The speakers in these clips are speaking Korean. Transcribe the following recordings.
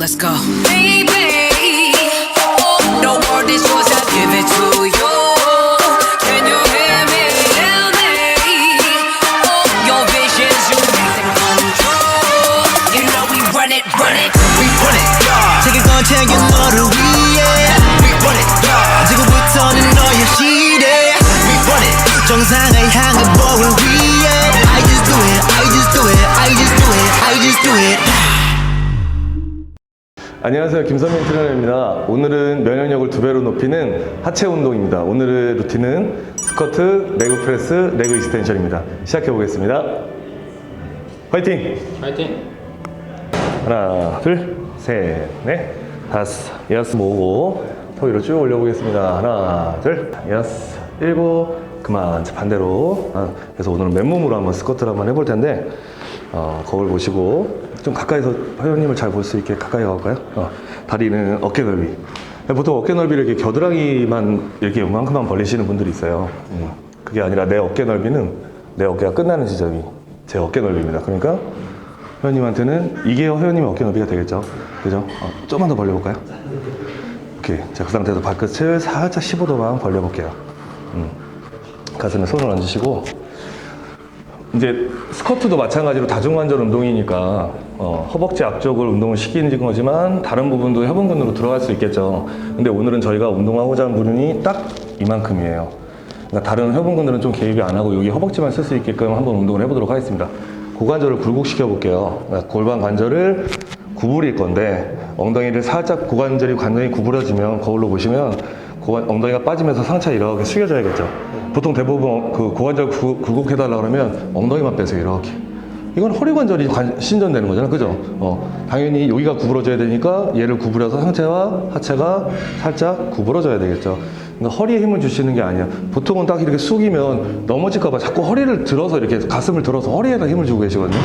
Let's go. Baby, the world is yours, I give it to you. Can you hear me? Tell me. Oh, your visions, you make them come true. You know we run it, run it. We run it, yeah. 책임건 챙긴 너를 위해 We run it, yeah. 지금부터는 너의 시대 We run it 정상을 향해 보을 위해 I just do it, I just do it, I just do it, I just do it 안녕하세요. 김선민 트레이너입니다. 오늘은 면역력을 두 배로 높이는 하체 운동입니다. 오늘의 루틴은 스쿼트, 레그 프레스, 레그 익스텐션입니다. 시작해 보겠습니다. 화이팅! 파이팅! 하나, 둘, 셋, 넷, 다섯, 여섯 모으고 턱 위로 쭉 올려보겠습니다. 하나, 둘, 여섯, 일곱, 그만. 자, 반대로. 아, 그래서 오늘은 맨몸으로 한번 스쿼트를 한번 해볼 텐데 어, 거울 보시고 좀 가까이서 회원님을 잘 볼 수 있게 가까이 가볼까요? 어, 다리는 어깨 넓이. 보통 어깨 넓이를 이렇게 겨드랑이만 이렇게 요만큼만 벌리시는 분들이 있어요. 음, 그게 아니라 내 어깨 넓이는 내 어깨가 끝나는 지점이 제 어깨 넓이입니다. 그러니까 회원님한테는 이게 회원님의 어깨 넓이가 되겠죠. 그죠? 어, 조금만 더 벌려볼까요? 오케이. 자, 그 상태에서 발끝을 살짝 15도만 벌려볼게요. 음. 가슴에 손을 얹으시고, 이제 스쿼트도 마찬가지로 다중관절 운동이니까 어, 허벅지 앞쪽을 운동을 시키는 거지만 다른 부분도 협응근으로 들어갈 수 있겠죠. 근데 오늘은 저희가 운동하고자 하는 부분이 딱 이만큼이에요. 그러니까 다른 협응근들은 좀 개입이 안 하고 여기 허벅지만 쓸 수 있게끔 한번 운동을 해보도록 하겠습니다. 고관절을 굴곡시켜 볼게요. 골반 관절을 구부릴 건데 엉덩이를 살짝 고관절이 관절이 구부러지면 거울로 보시면 고관, 엉덩이가 빠지면서 상체 이렇게 숙여져야겠죠. 보통 대부분 그 고관절 구, 굴곡해달라 그러면 엉덩이만 빼세요 이렇게. 이건 허리 관절이 관- 신전되는 거잖아요, 그죠? 어, 당연히 여기가 구부러져야 되니까 얘를 구부려서 상체와 하체가 살짝 구부러져야 되겠죠. 그러니까 허리에 힘을 주시는 게 아니야. 보통은 딱 이렇게 숙이면 넘어질까 봐 자꾸 허리를 들어서 이렇게 가슴을 들어서 허리에다 힘을 주고 계시거든요.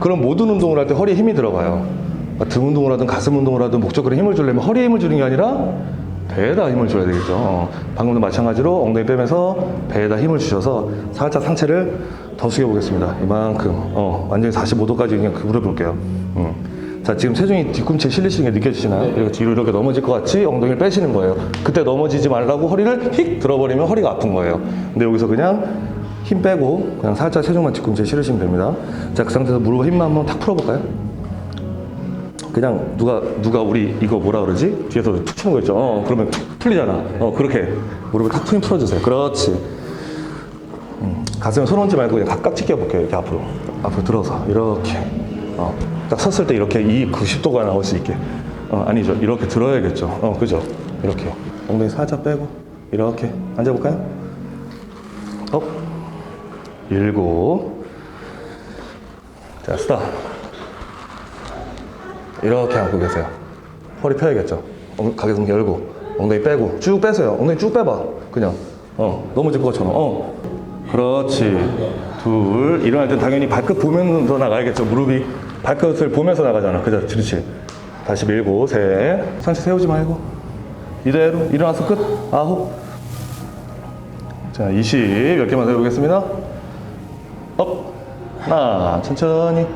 그럼 모든 운동을 할 때 허리에 힘이 들어가요. 그러니까 등 운동을 하든 가슴 운동을 하든 목적으로 힘을 주려면 허리에 힘을 주는 게 아니라 배에다 힘을 줘야 되겠죠. 어, 방금도 마찬가지로 엉덩이 빼면서 배에다 힘을 주셔서 살짝 상체를 더 숙여보겠습니다. 이만큼. 어, 완전히 45도까지 그냥 구부려 볼게요. 음. 자, 지금 체중이 뒤꿈치에 실리시는 게 느껴지시나요? 이렇게 뒤로 이렇게 넘어질 것 같이 엉덩이를 빼시는 거예요. 그때 넘어지지 말라고 허리를 휙 들어버리면 허리가 아픈 거예요. 근데 여기서 그냥 힘 빼고 그냥 살짝 체중만 뒤꿈치에 실으시면 됩니다. 자, 그 상태에서 무릎 힘만 한번 탁 풀어볼까요? 그냥 누가 누가 우리 이거 뭐라 그러지? 뒤에서 툭 치는 거 있죠. 어, 그러면 풀리잖아. 어, 그렇게 무릎을 탁 풀- 풀어주세요. 그렇지. 음, 가슴에 손 얹지 말고 그냥 가깝게 끼워볼게요. 이렇게 앞으로. 앞으로 들어서 이렇게. 어, 딱 섰을 때 이렇게 이 90도가 나올 수 있게. 어, 아니죠. 이렇게 들어야겠죠. 어, 그죠? 이렇게. 엉덩이 살짝 빼고 이렇게 앉아볼까요? 업. 일곱. 자, 스탑. 이렇게 안고 계세요. 허리 펴야겠죠. 엉- 가슴 열고 엉덩이 빼고 쭉 빼세요. 엉덩이 쭉 빼봐. 그냥 어 넘어질 것처럼. 어 그렇지. 둘 일어날 땐 당연히 발끝 보면서 나가야겠죠. 무릎이 발끝을 보면서 나가잖아. 그죠? 그렇지. 다시 밀고 셋. 상체 세우지 말고 이대로 일어나서 끝. 아홉. 자, 20 몇 개만 더 해보겠습니다. 업. 하나, 천천히.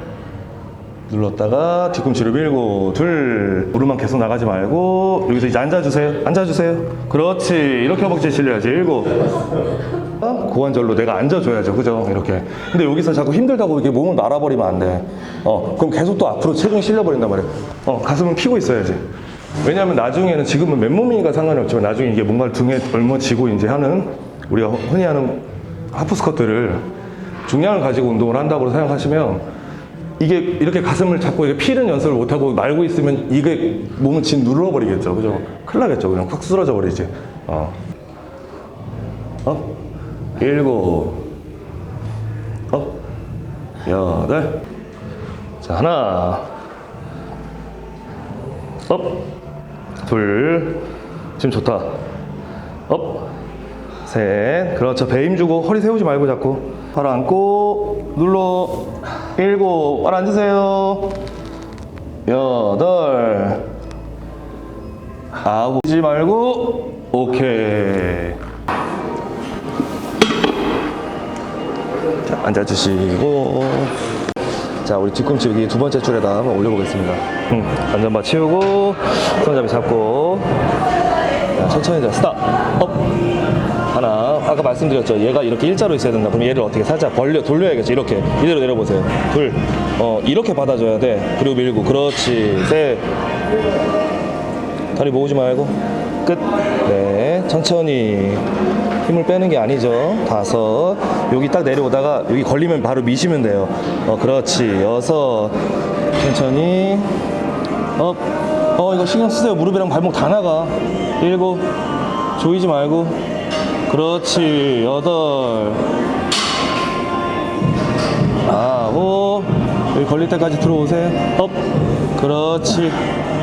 눌렀다가 뒤꿈치를 밀고 둘 무릎만 계속 나가지 말고 여기서 이제 앉아주세요. 앉아주세요. 그렇지. 이렇게 허벅지 실려야지. 일곱. 어? 고관절로 내가 앉아줘야죠. 그죠? 이렇게. 근데 여기서 자꾸 힘들다고 이렇게 몸을 날아버리면 안돼어 그럼 계속 또 앞으로 체중이 실려버린단 말이에요. 어 가슴은 피고 있어야지. 왜냐하면 나중에는 지금은 맨몸이니까 상관이 없지만 나중에 이게 뭔가를 등에 얼머지고 이제 하는 우리가 흔히 하는 하프 스쿼트를 중량을 가지고 운동을 한다고 생각하시면 이게 이렇게 가슴을 잡고 이렇게 피는 연습을 못하고 말고 있으면 이게 몸을 진 눌러버리겠죠. 그죠? 큰일 나겠죠. 그냥 확 쓰러져 버리지. 어. 어? 일곱. 어? 여덟. 자, 하나. 업. 둘. 지금 좋다. 업. 셋. 그렇죠. 배힘 주고 허리 세우지 말고 자꾸. 바로 앉고 눌러. 일곱. 바로 앉으세요. 여덟. 아홉. 하지 말고. 오케이. 자, 앉아주시고. 자, 우리 뒤꿈치 여기 두 번째 줄에다 한번 올려보겠습니다. 응, 안전바 치우고, 손잡이 잡고. 자, 천천히 자, 스탑. 업. 하나. 아까 말씀드렸죠. 얘가 이렇게 일자로 있어야 된다. 그럼 얘를 어떻게 살짝 벌려, 돌려야겠죠. 이렇게. 이대로 내려보세요. 둘. 어, 이렇게 받아줘야 돼. 그리고 밀고. 그렇지. 셋. 다리 모으지 말고. 끝. 네. 천천히. 힘을 빼는 게 아니죠. 다섯. 여기 딱 내려오다가 여기 걸리면 바로 미시면 돼요. 어, 그렇지. 여섯. 천천히. 업. 어, 이거 신경 쓰세요. 무릎이랑 발목 다 나가. 일곱. 조이지 말고. 그렇지. 여덟. 아홉. 여기 걸릴 때까지 들어오세요. 업. 그렇지.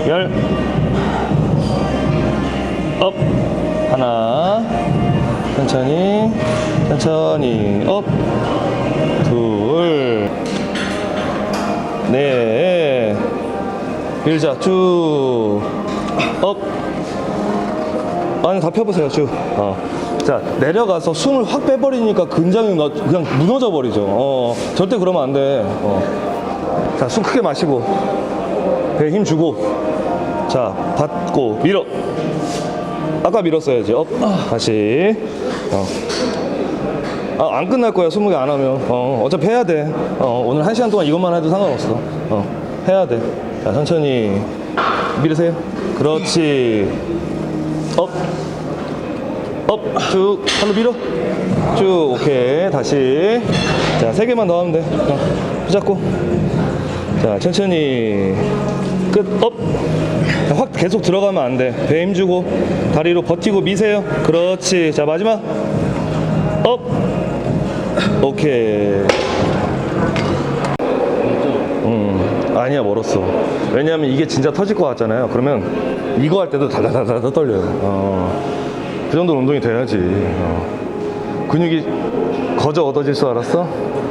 열. 업. 하나. 천천히. 천천히. 업. 둘. 넷. 일자 쭉. 업. 아니 다 펴보세요 쭉. 어. 자 내려가서 숨을 확 빼버리니까 근장이 너- 그냥 무너져 버리죠. 어 절대 그러면 안 돼. 어. 자숨 크게 마시고 배에 힘 주고 자 받고 밀어. 아까 밀었어야지. 업. 다시. 어. 아, 안 끝날 거야, 20개 안 하면. 어, 어차피 해야 돼. 어, 오늘 한 시간 동안 이것만 해도 상관없어. 어, 해야 돼. 자, 천천히. 밀으세요. 그렇지. 업. 업. 쭉. 팔로 밀어. 쭉. 오케이. 다시. 자, 세 개만 더 하면 돼. 어, 붙잡고. 자, 천천히. 끝. 업. 자, 확 계속 들어가면 안 돼. 배 힘 주고, 다리로 버티고 미세요. 그렇지. 자, 마지막. 업. 오케이. 음, 아니야, 멀었어. 왜냐하면 이게 진짜 터질 것 같잖아요. 그러면 이거 할 때도 다다다다 떨려요. 어, 그 정도 운동이 돼야지. 어. 근육이 거저 얻어질 줄 알았어?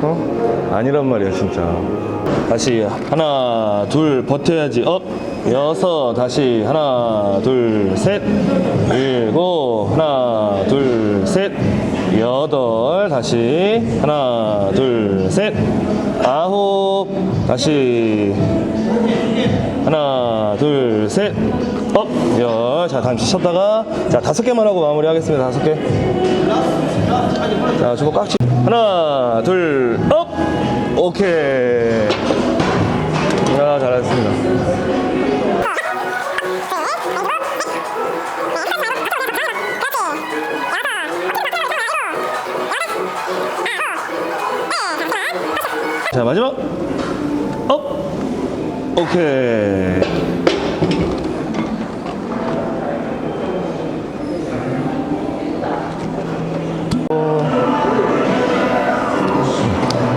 어? 아니란 말이야, 진짜. 다시 하나, 둘, 버텨야지. 업. 여섯, 다시 하나, 둘, 셋. 일곱, 하나, 둘, 셋. 여덟, 다시 하나, 둘, 셋. 아홉, 다시 하나, 둘, 셋. 업, 열. 자, 잠시 쉬었다가 자 다섯 개만 하고 마무리하겠습니다. 다섯 개. 자, 저거 깍지. 하나, 둘, 업. 오케이. 아, 잘했습니다. 자, 마지막. 업. 오케이.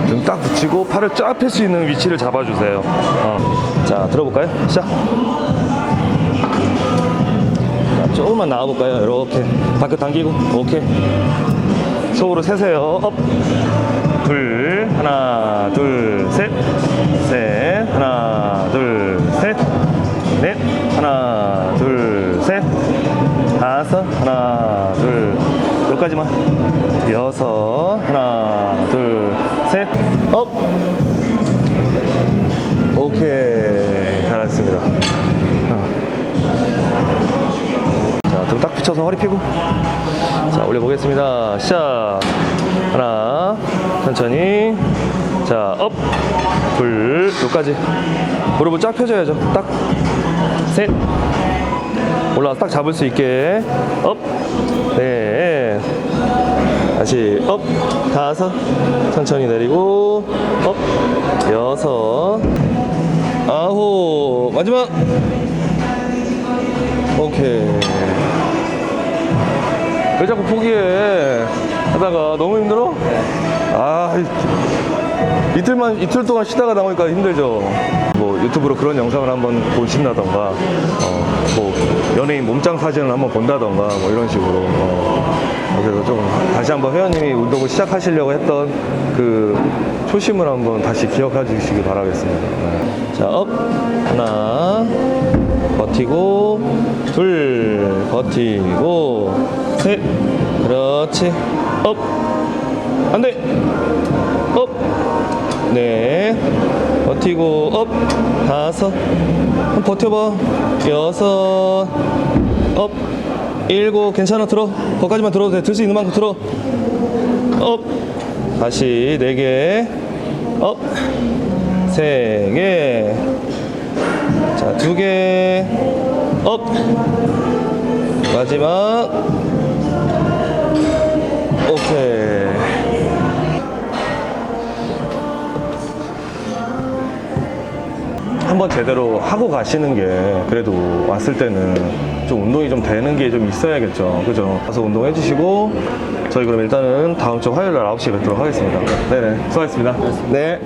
등딱 붙이고 팔을 쫙 펼 수 있는 위치를 잡아주세요. 어. 자, 들어볼까요? 시작. 자, 조금만 나와볼까요? 이렇게 발끝 당기고, 오케이. 속으로 세세요. 업. 둘, 하나, 둘, 셋, 셋, 하나, 둘, 셋, 넷, 하나, 둘, 셋, 다섯, 하나, 둘, 여기까지만. 여섯, 하나, 둘, 셋, 업. 오케이, 잘했습니다. 어. 자, 등 딱 붙여서 허리 펴고. 자, 올려보겠습니다. 시작. 하나, 천천히. 자, 업. 둘, 여기까지. 무릎을 쫙 펴줘야죠. 딱. 셋. 올라와서 딱 잡을 수 있게. 업. 네. 다시 업. 다섯. 천천히 내리고. 업. 여섯. 아홉. 마지막. 오케이. 왜 자꾸 포기해? 하다가 너무 힘들어? 아, 이- 이틀만, 이틀 동안 쉬다가 나오니까 힘들죠. 뭐 유튜브로 그런 영상을 한번 보신다던가, 어, 뭐 연예인 몸짱 사진을 한번 본다던가, 뭐 이런 식으로. 어, 그래서 좀 다시 한번 회원님이 운동을 시작하시려고 했던 그 초심을 한번 다시 기억해 주시기 바라겠습니다. 네. 자, 업. 하나. 버티고 둘 버티고 셋 그렇지. 업. 안 돼. 업 네. 버티 버티고 업. 다섯. 버텨봐. 여섯. 업. 일곱. 괜찮아. 들어. 거기까지만 들어도 돼. 들 수 있는 만큼 들어. 업. 다시 네 개 업. 세 개. 자, 두 개. 업. 마지막. 오케이. 한번 제대로 하고 가시는 게 그래도 왔을 때는 좀 운동이 좀 되는 게 좀 있어야겠죠. 그죠? 가서 운동해 주시고 저희 그럼 일단은 다음 주 화요일 날 9시에 뵙도록 하겠습니다. 네네. 수고하셨습니다. 네.